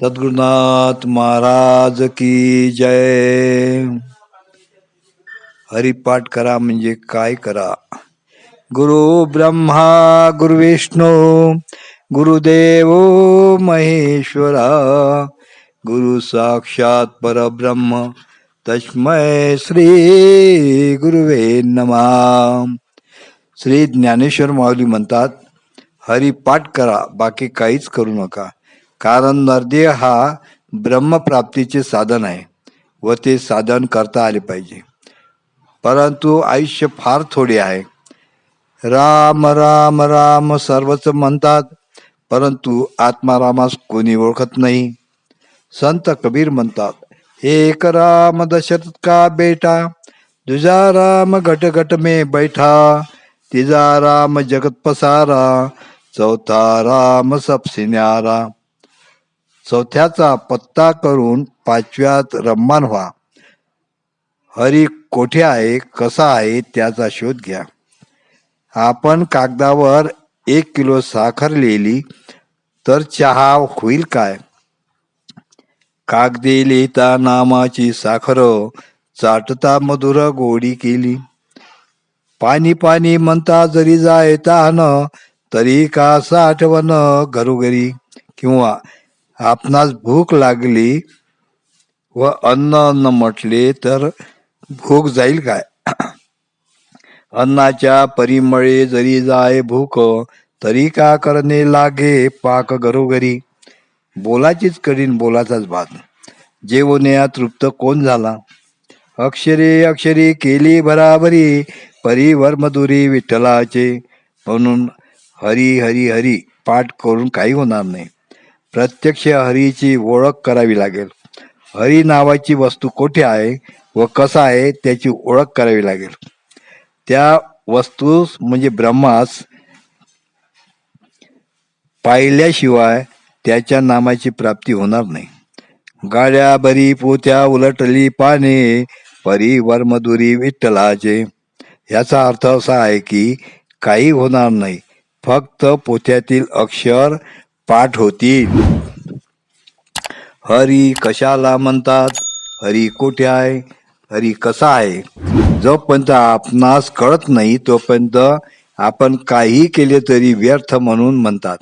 सद्गुरुनाथ महाराज की जय। हरिपाठ करा म्हणजे काय करा? गुरु ब्रह्मा गुरु विष्णू गुरुदेव महेश्वरा गुरु साक्षात परब्रह्म तस्मय श्री गुरुवे नमा। श्री ज्ञानेश्वर माऊली म्हणतात हरिपाठ करा बाकी काहीच करू नका. कारण नरदेह हा ब्रह्मप्राप्तीचे साधन आहे व ते साधन करता आले पाहिजे. परंतु आयुष्य फार थोडे आहे. राम राम राम सर्वच म्हणतात परंतु आत्मारामास कोणी ओळखत नाही. संत कबीर म्हणतात एक राम दशरथ का बेटा? दुजा राम घट घट में बैठा? तिजा राम जगत पसारा? चौथा राम सबसे न्यारा? चौथ्याचा पत्ता करून पाचव्यात रम्मान व्हा. हरी कोठे आहे कसा आहे त्याचा शोध घ्या. आपण कागदावर एक किलो साखर लिहिली तर चहा होईल काय? कागदी लिहिता नामाची साखर चाटता मधुर गोडी केली. पाणी पाणी म्हणता जरी जायता न तरी का साठवण घरोघरी? किंवा आपणास भूक लागली व अन्न अन्न म्हटले तर भूक जाईल काय? अन्नाच्या परिमळे जरी जाय भूक तरी का करणे लागे पाक घरोघरी? बोलाचीच कडीन बोलाचाच भात जेवण्या तृप्त कोण झाला? अक्षरे अक्षरी केली बराबरी परिवर मधुरी विठ्ठलाचे. म्हणून हरी हरी हरी पाठ करून काही होणार नाही. प्रत्यक्ष हरीची ओळख करावी लागेल. हरी नावाची वस्तू कोठे आहे व कसा आहे त्याची ओळख करावी लागेल. त्या वस्तूस म्हणजे ब्रह्मास पाहिल्याशिवाय त्याच्या नामाची प्राप्ती होणार नाही. गाड्या बरी पोत्या उलटली पाने परी मधुरी विठ्ठलाचे. याचा अर्थ असा आहे की काही होणार नाही. फक्त पोथ्यातील अक्षर पाठ होतील हरी कशाला म्हणतात? हरी कुठे आहे? हरी कसा आहे? जोपर्यंत आपणास कळत नाही तोपर्यंत आपण काही केले तरी व्यर्थ म्हणून म्हणतात.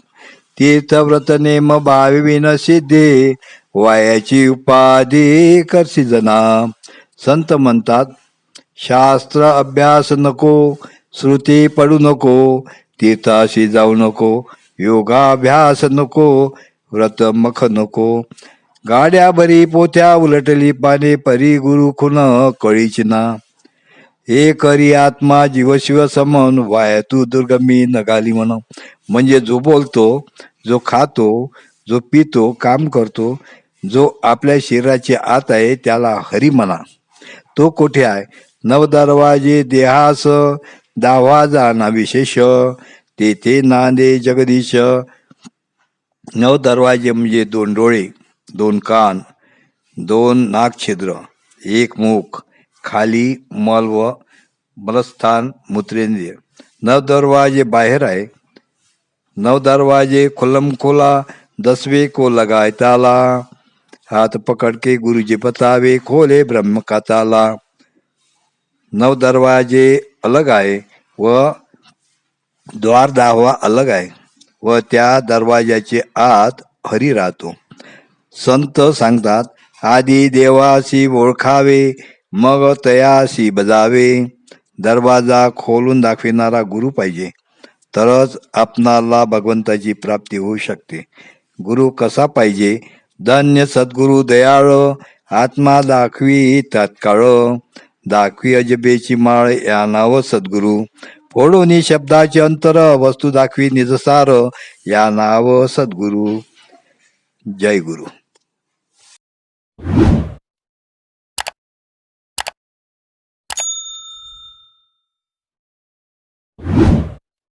तीर्थव्रत नेम भाविन सिद्धे वायाची उपाधी करसी जना. संत म्हणतात शास्त्र अभ्यास नको श्रुती पडू नको तीर्थाशी जाऊ नको. योगाभ्यास नको व्रत मख नको. गाड्या बरी पोत्या उलटली पाने परी गुरु खुन कळीचिना. हे करी आत्मा जीवशिव समन वाय तू दुर्गमी नगाली म्हण. म्हणजे जो बोलतो जो खातो जो पितो काम करतो जो आपल्या शरीराची आत आहे त्याला हरी म्हणा. तो कुठे आहे? नवदरवाजे देहास दावा जाना विशेष. तेथे नांदे जगदीश. नव दरवाजे म्हणजे दोन डोळे दोन कान दोन नागछिद्र एक मुख खाली मल व मलस्थान मूत्रेंद्रिय. नव दरवाजे बाहेर आहे. नव दरवाजे खुलम खोला दसवे को लगाय ताला. हाथ पकड़ के गुरुजी बतावे खोले ब्रह्म का ताला. नव दरवाजे अलग आहे व द्वार दहावा अलग आहे व त्या दरवाजाचे आत हरी राहतो. संत सांगतात आधी देवाशी ओळखावे मग तयाशी बजावे. दरवाजा खोलून दाखविणारा गुरु पाहिजे. तरच आपणाला भगवंताची प्राप्ती होऊ शकते. गुरु कसा पाहिजे? धन्य सद्गुरु दयाळ आत्मा दाखवी तात्काळ. दाखवी अजबेची माळ या नाव सद्गुरु. फोडून शब्दाचे अंतर वस्तू दाखवी निजसार या नाव सद्गुरु. जय गुरु.